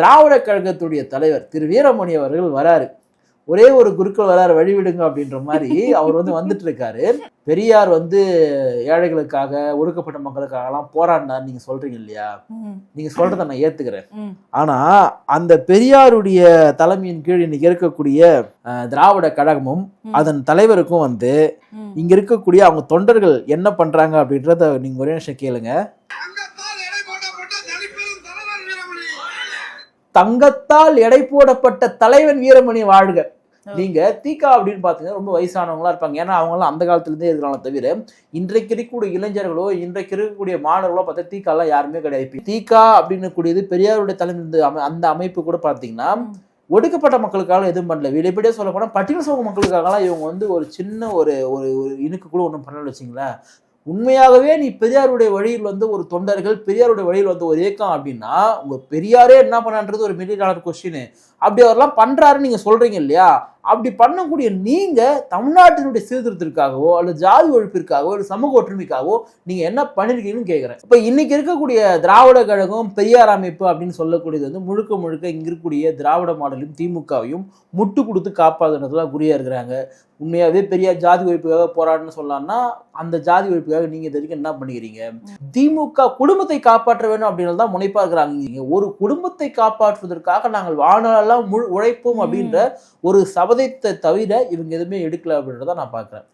திராவிட கழகத்துடைய தலைவர் திரு வீரமணி அவர்கள் வராரு. ஒரே ஒரு குருக்கள் வராரு வழிவிடுங்க அப்படின்ற மாதிரி அவர் வந்து வந்துட்டு இருக்காரு பெரியார் வந்து ஏழைகளுக்காக ஒடுக்கப்பட்ட மக்களுக்காகலாம் போராடினார் நீங்க சொல்றீங்க இல்லையா? நீங்க சொல்றதை நான் ஏத்துக்கிறேன். ஆனா அந்த பெரியாருடைய தலைமையின் கீழ் இன்னைக்கு இருக்கக்கூடிய அஹ், திராவிட கழகமும். அதன் தலைவருக்கும் வந்து. இங்க இருக்கக்கூடிய அவங்க தொண்டர்கள் என்ன பண்றாங்க அப்படின்றத நீங்க ஒரே நிமிஷம் கேளுங்க தங்கத்தால் எடை போடப்பட்ட தனிப்பெரும் தலைவர் வீரமணி தங்கத்தால் எடை போடப்பட்ட தலைவன் வீரமணி வாழ்க. நீங்க தீகா அப்படின்னு பாத்தீங்கன்னா ரொம்ப வயசானவங்களா இருப்பாங்க. ஏன்னா அவங்க எல்லாம் அந்த காலத்துல இருந்தே இருக்கிறாங்க தவிர இன்றைக்கு இருக்கக்கூடிய இளைஞர்களோ இன்றைக்கு இருக்கக்கூடிய மாணவர்களோ பார்த்தா தீகா எல்லாம் யாருமே கிடையாது. தீகா அப்படின்னு கூடியது பெரியாருடைய தலைமை இருந்த அமை- அந்த அமைப்பு கூட பாத்தீங்கன்னா. ஒடுக்கப்பட்ட மக்களுக்காக எதுவும் பண்ணல. வெளிப்படையாக சொல்ல போனா பட்டியல் சமூக மக்களுக்காகலாம் இவங்க வந்து ஒரு சின்ன ஒரு ஒரு ஒரு இனுக்கு கூட ஒன்றும் பண்ணல வச்சுங்களேன் உண்மையாகவே நீ பெரியாருடைய வழியில் வந்து ஒரு தொண்டர்கள் பெரியாருடைய வழியில் வந்து ஒரு இயக்கம் அப்படின்னா உங்க பெரியாரே என்ன பண்ணான்றது ஒரு மில்லியன் டாலர் கொஸ்டின் அப்படி அவரெல்லாம் பண்றாருன்னு நீங்க சொல்றீங்க இல்லையா? அப்படி பண்ணக்கூடிய நீங்க தமிழ்நாட்டினுடைய சீர்திருத்தத்திற்காகவோ அல்லது ஜாதி ஒழிப்பிற்காகவோ அல்லது சமூக ஒற்றுமைக்காகவோ நீங்க என்ன பண்ணிருக்கீங்கன்னு கேட்குறேன் இப்போ இன்னைக்கு இருக்கக்கூடிய திராவிட கழகம் பெரியார் அமைப்பு அப்படின்னு சொல்லக்கூடியது வந்து முழுக்க முழுக்க இங்க இருக்கக்கூடிய திராவிட மாடலையும் திமுகவையும் முட்டு கொடுத்து காப்பாதுன்றதுல குறியா இருக்கிறாங்க. உண்மையாவே பெரியார் ஜாதி ஒழிப்புக்காக போராடணும்னு சொல்லலாம்னா அந்த ஜாதி ஒழிப்புக்காக நீங்க இது வரைக்கும் என்ன பண்ணிக்கிறீங்க? திமுக குடும்பத்தை காப்பாற்ற வேணும் அப்படின்னு தான் முனைப்பா இருக்கிறாங்க. ஒரு குடும்பத்தை காப்பாற்றுவதற்காக நாங்கள் வாழ்நாளெல்லாம் முழு உழைப்போம் அப்படின்ற ஒரு சபதத்தை தவிர இவங்க எதுவுமே எடுக்கல அப்படின்றத நான் பார்க்குறேன்.